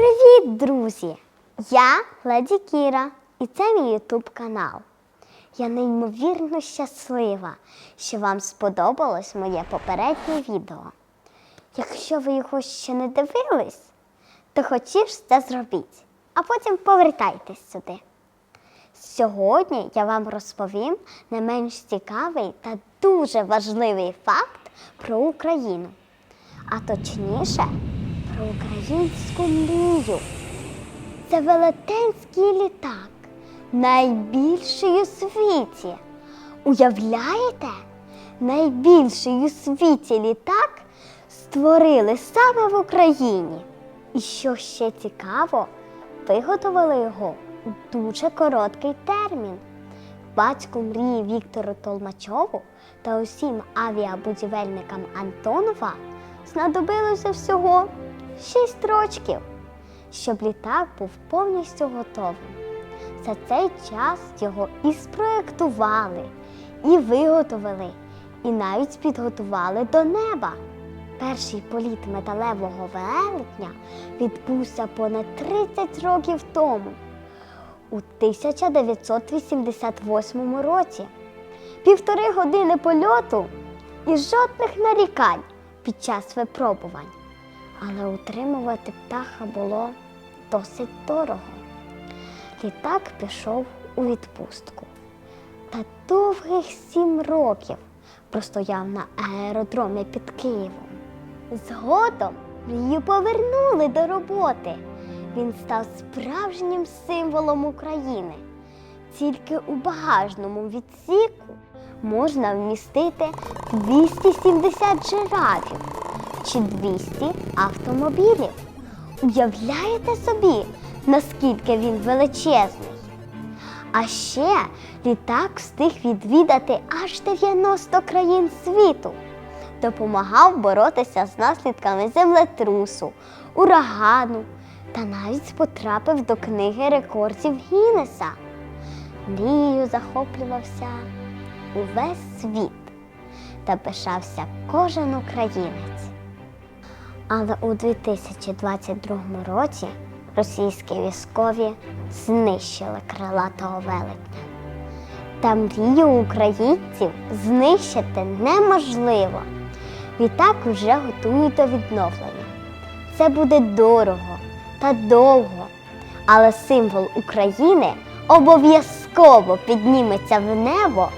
Привіт, друзі! Я Леді Кіра, і це мій Ютуб канал. Я неймовірно щаслива, що вам сподобалось моє попереднє відео. Якщо ви його ще не дивились, то хочеш це зробіть, а потім повертайтесь сюди. Сьогодні я вам розповім не менш цікавий та дуже важливий факт про Україну, а точніше українську мрію. Це велетенський літак, найбільший у світі. Уявляєте? Найбільший у світі літак створили саме в Україні. І що ще цікаво, виготовили його у дуже короткий термін. Батьку мрії Віктору Толмачову та усім авіабудівельникам Антонова знадобилося всього 6 рочків, щоб літак був повністю готовим. За цей час його і спроєктували, і виготовили, і навіть підготували до неба. Перший політ металевого велетня відбувся понад 30 років тому, у 1988 році. Півтори години польоту і жодних нарікань під час випробувань. Але утримувати птаха було досить дорого. Літак пішов у відпустку. Та довгих сім років простояв на аеродромі під Києвом. Згодом мрію повернули до роботи. Він став справжнім символом України. Тільки у багажному відсіку можна вмістити 270 жирафів чи 200 автомобілів. Уявляєте собі, наскільки він величезний? А ще літак встиг відвідати аж 90 країн світу. Допомагав боротися з наслідками землетрусу, урагану та навіть потрапив до книги рекордів Гіннеса. Мрією захоплювався увесь світ та пишався кожен українець. Але у 2022 році російські військові знищили крилатого велетня. Та мрію українців знищити неможливо. Відтак вже готують до відновлення. Це буде дорого та довго, але символ України обов'язково підніметься в небо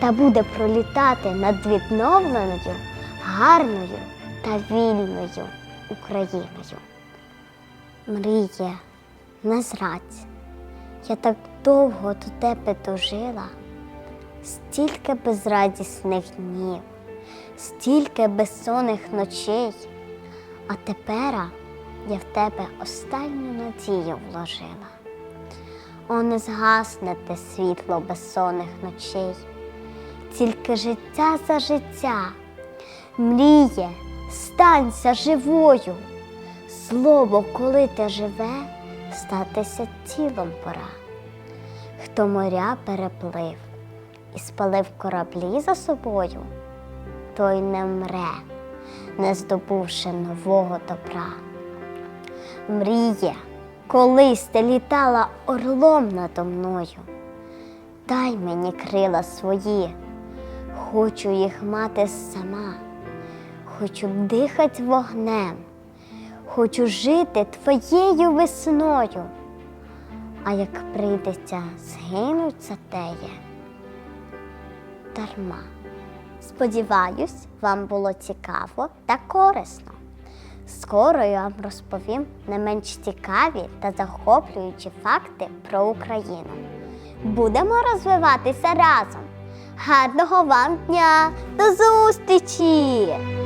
та буде пролітати над відновленою, гарною та вільною Україною. Мрія, не зрадь. Я так довго до тебе дожила, стільки безрадісних днів, стільки безсонних ночей, а тепер я в тебе останню надію вложила. О, не згасне те світло безсонних ночей, тільки життя за життя, мріє, станься живою. Слово, коли те живе, статися тілом пора. Хто моря переплив і спалив кораблі за собою, той не мре, не здобувши нового добра. Мріє, колись ти літала орлом надо мною. Дай мені крила свої, хочу їх мати сама, хочу дихать вогнем, хочу жити твоєю весною. А як прийдеться згинуть за теє, дарма. Сподіваюсь, вам було цікаво та корисно. Скоро я вам розповім не менш цікаві та захоплюючі факти про Україну. Будемо розвиватися разом. Гарного вам дня! До зустрічі!